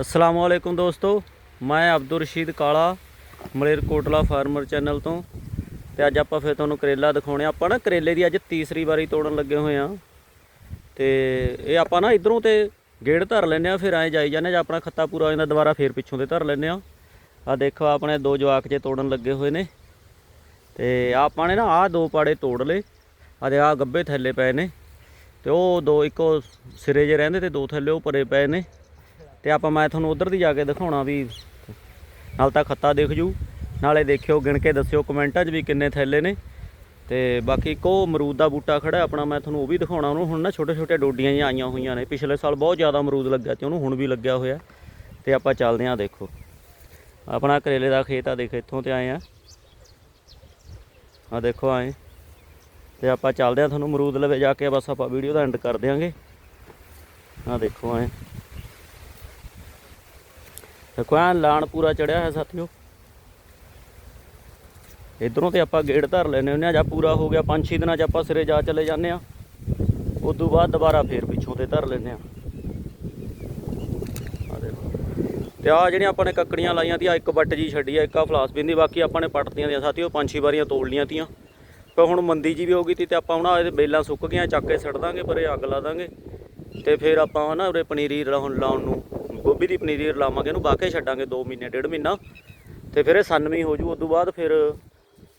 ਅਸਲਾਮ ਵਾਲੇਕੁਮ ਦੋਸਤੋ, ਮੈਂ ਅਬਦੁਰ ਰਸ਼ੀਦ ਕਾਲਾ ਮਲੇਰਕੋਟਲਾ ਫਾਰਮਰ ਚੈਨਲ ਤੋਂ। ਤੇ ਅੱਜ ਆਪਾਂ ਫਿਰ ਤੁਹਾਨੂੰ ਕਰੇਲਾ ਦਿਖਾਉਣੇ ਆ। ਆਪਾਂ ਨਾ ਕਰੇਲੇ ਦੀ ਅੱਜ ਤੀਸਰੀ ਵਾਰੀ ਤੋੜਨ ਲੱਗੇ ਹੋਏ ਆ। ਤੇ ਇਹ ਆਪਾਂ ਨਾ ਇਧਰੋਂ ਤੇ ਗੇੜ ਧਰ ਲੈਨੇ ਆ, ਫਿਰ ਐਂ ਜਾਈ ਜਾਂਦੇ ਜਾਂ ਆਪਣਾ ਖੱਤਾ ਪੂਰਾ ਹੋ ਜਾਂਦਾ, ਦੁਬਾਰਾ ਫੇਰ ਪਿੱਛੋਂ ਤੇ ਧਰ ਲੈਨੇ ਆ। ਆ ਦੇਖੋ, ਆਪਣੇ ਦੋ ਜਵਾਕ ਜੇ ਤੋੜਨ ਲੱਗੇ ਹੋਏ ਨੇ। ਤੇ ਆਪਾਂ ਨੇ ਨਾ ਆਹ ਦੋ ਪਾੜੇ ਤੋੜ ਲਏ। ਆ ਦੇ ਆ ਗੱਬੇ ਥੱਲੇ ਪਏ ਨੇ। ਤੇ ਉਹ ਦੋ, ਇੱਕੋ ਸਿਰੇ ਜੇ ਰਹਿੰਦੇ ਤੇ ਦੋ ਥੱਲੇ ਉਹ ਪਰੇ ਪਏ ਨੇ। ਤੇ ਆਪਾਂ ਮੈਂ ਤੁਹਾਨੂੰ ਉਧਰ ਦੀ ਜਾ ਕੇ ਦਿਖਾਉਣਾ ਵੀ ਨਾਲ ਤਾਂ ਖੱਤਾ ਦਿਖ ਜੂ। ਨਾਲੇ ਦੇਖਿਓ, ਗਿਣ ਕੇ ਦੱਸਿਓ ਕਮੈਂਟਾਂ 'ਚ ਵੀ ਕਿੰਨੇ ਥੈਲੇ ਨੇ। ਤੇ ਬਾਕੀ ਇੱਕ ਉਹ ਅਮਰੂਦ ਦਾ ਬੂਟਾ ਖੜਾ ਆਪਣਾ ਮੈਂ ਤੁਹਾਨੂੰ ਉਹ ਵੀ ਦਿਖਾਉਣਾ। ਉਹਨੂੰ ਹੁਣ ਨਾ ਛੋਟੇ ਛੋਟੇ ਡੋਡੀਆਂ ਜਿਹੀਆਂ ਆਈਆਂ ਹੋਈਆਂ ਨੇ। ਪਿਛਲੇ ਸਾਲ ਬਹੁਤ ਜ਼ਿਆਦਾ ਅਮਰੂਦ ਲੱਗਿਆ ਤੇ ਉਹਨੂੰ ਹੁਣ ਵੀ ਲੱਗਿਆ ਹੋਇਆ। ਤੇ ਆਪਾਂ ਚੱਲਦੇ ਆਂ ਦੇਖੋ। ਆਪਣਾ ਕਰੇਲੇ ਦਾ ਖੇਤ ਆ, ਦੇਖੋ ਇੱਥੋਂ ਤੇ ਆਏ ਆ ਆ ਦੇਖੋ, ਆਏ। ਤੇ ਆਪਾਂ ਚੱਲਦੇ ਆਂ ਤੁਹਾਨੂੰ ਅਮਰੂਦ ਲਵੇ ਜਾ ਕੇ ਬਸ ਆਪਾਂ ਵੀਡੀਓ ਦਾ ਐਂਡ ਕਰ ਦਿਆਂਗੇ। ਆ ਦੇਖੋ, ਆਏ। ਦੇਖੋ ਐਂ ਲਾਣ ਪੂਰਾ ਚੜਿਆ ਹੈ ਸਾਥੀਓ। ਇਧਰੋਂ ਤੇ ਆਪਾਂ ਗੇੜ ਧਰ ਲੈਨੇ ਹੁੰਨੇ ਆ ਜਾਂ ਪੂਰਾ ਹੋ ਗਿਆ 5-6 ਦਿਨਾਂ ਚ ਆਪਾਂ ਸਿਰੇ ਜਾ ਚਲੇ ਜਾਂਦੇ ਆ ਉਸ ਤੋਂ ਬਾਅਦ ਦੁਬਾਰਾ ਫੇਰ ਪਿੱਛੋਂ ਤੇ ਧਰ ਲੈਨੇ ਆ ਆ ਦੇਖੋ। ਤੇ ਆ ਜਿਹੜੀਆਂ ਆਪਾਂ ਨੇ ਕੱਕੜੀਆਂ ਲਾਈਆਂ ਤੀ ਆ ਇੱਕ ਵੱਟ ਜੀ ਛੱਡੀ ਆ, ਇੱਕ ਆ ਫਲਾਸਬਿਨ ਦੀ, ਬਾਕੀ ਆਪਾਂ ਨੇ ਪੱਟਦੀਆਂ ਦੀਆਂ ਸਾਥੀਓ, ਪੰਜ ਛੇ ਵਾਰੀਆਂ ਤੋੜ ਲੀਆਂ ਤੀਆਂ। ਪਰ ਹੁਣ ਮੰਦੀ ਜੀ ਵੀ ਹੋ ਗਈ ਤੀ ਤੇ ਆਪਾਂ ਹੁਣ ਇਹਦੇ ਬੇਲਾਂ ਸੁੱਕ ਗਈਆਂ, ਚੱਕ ਕੇ ਸੜ ਦਾਂਗੇ, ਪਰ ਇਹ ਅੱਗ ਲਾ ਦਾਂਗੇ। ਤੇ ਫਿਰ ਆਪਾਂ ਨਾ ਉਰੇ ਪਨੀਰੀ ਲਾਉਣ ਲਾਉਣ ਨੂੰ ਗੋਭੀ ਦੀ ਪਨੀਰੀ ਲਾਵਾਂਗੇ ਇਹਨੂੰ ਬਾਕੇ ਛੱਡਾਂਗੇ 2 ਮਹੀਨੇ, ਡੇਢ ਮਹੀਨਾ। ਤੇ ਫਿਰ ਇਹ ਸੰਨਵੀਂ ਹੋ ਜੂ ਉਸ ਤੋਂ ਬਾਅਦ ਫਿਰ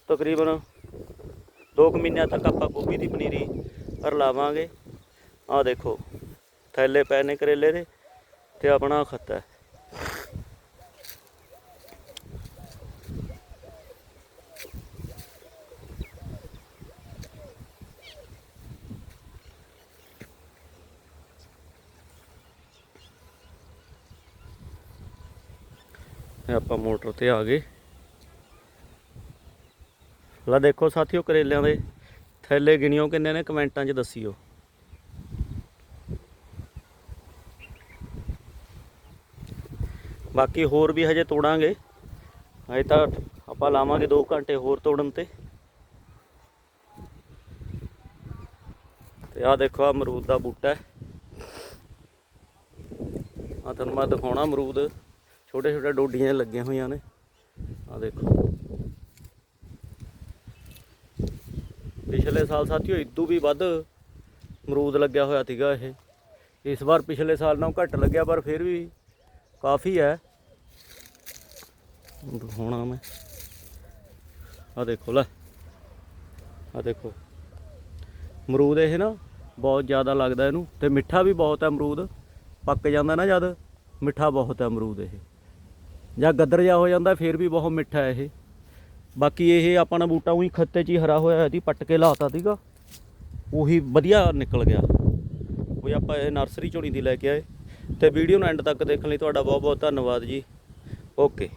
ਤਕਰੀਬਨ 2 ਮਹੀਨਿਆਂ ਤੱਕ ਆਪਾਂ ਗੋਭੀ ਦੀ ਪਨੀਰੀ ਰਲਾਵਾਂਗੇ। ਆਹ ਦੇਖੋ, ਥੈਲੇ ਪਏ ਨੇ ਕਰੇਲੇ ਦੇ ਤੇ ਆਪਣਾ ਖੱਤਾ ਆਪਾਂ ਮੋਟਰ ਤੇ ਆ ਗਏ। ਲਾ ਦੇਖੋ ਸਾਥੀਓ ਕਰੇਲਿਆਂ ਦੇ ਥੈਲੇ ਗਿਣਿਓ ਕਿੰਨੇ ਨੇ, ਕਮੈਂਟਾਂ 'ਚ ਦੱਸਿਓ। ਬਾਕੀ ਹੋਰ ਵੀ ਹਜੇ ਤੋੜਾਂਗੇ। ਹਜੇ ਤਾਂ ਆਪਾਂ ਲਾਵਾਂਗੇ 2 ਘੰਟੇ ਹੋਰ ਤੋੜਨ ਤੇ। ਤੇ ਆਹ ਦੇਖੋ ਆ ਅਮਰੂਦ ਦਾ ਬੂਟਾ। ਹੈ ਆ ਤੁਹਾਨੂੰ ਮੈਂ ਦਿਖਾਉਣਾ ਅਮਰੂਦ। ਛੋਟੇ ਛੋਟੇ ਡੋਡੀਆਂ ਲੱਗੀਆਂ ਹੋਈਆਂ ਨੇ। ਆ ਦੇਖੋ। ਪਿਛਲੇ ਸਾਲ ਸਾਥੀਓ ਇਦੋਂ ਵੀ ਵੱਧ ਅਮਰੂਦ ਲੱਗਿਆ ਹੋਇਆ ਸੀਗਾ ਇਹ। ਇਸ ਵਾਰ ਪਿਛਲੇ ਸਾਲ ਨਾਲੋਂ ਘੱਟ ਲੱਗਿਆ, ਪਰ ਫਿਰ ਵੀ ਕਾਫੀ ਹੈ। ਦਿਖਾਉਣਾ ਮੈਂ। ਆ ਦੇਖੋ, ਲੈ। ਆ ਦੇਖੋ। ਅਮਰੂਦ ਇਹ ਨਾ ਬਹੁਤ ਜ਼ਿਆਦਾ ਲੱਗਦਾ ਇਹਨੂੰ ਤੇ ਮਿੱਠਾ ਵੀ ਬਹੁਤ ਹੈ ਅਮਰੂਦ। ਪੱਕ ਜਾਂਦਾ ਨਾ ਜਦ। ਮਿੱਠਾ ਬਹੁਤ ਹੈ ਅਮਰੂਦ ਇਹ। ਜਾਂ ਗੱਦਰ ਜਾ ਹੋ ਜਾਂਦਾ, ਫਿਰ ਵੀ ਬਹੁਤ ਮਿੱਠਾ ਹੈ ਇਹ। ਬਾਕੀ ਇਹ ਆਪਣਾ ਬੂਟਾ ਉਹੀ ਖੱਤੇ 'ਚ ਹੀ ਹਰਾ ਹੋਇਆ ਸੀ ਪੱਟ ਕੇ ਲਾਤਾ ਸੀਗਾ। ਉਹੀ ਵਧੀਆ ਨਿਕਲ ਗਿਆ। ਕੋਈ ਆਪਾਂ ਇਹ ਨਰਸਰੀ ਚੋਂ ਦੀ ਲੈ ਕੇ ਆਏ। ਤੇ ਵੀਡੀਓ ਨੂੰ ਐਂਡ ਤੱਕ ਦੇਖਣ ਲਈ। ਤੁਹਾਡਾ ਬਹੁਤ ਬਹੁਤ ਧੰਨਵਾਦ ਜੀ। ਓਕੇ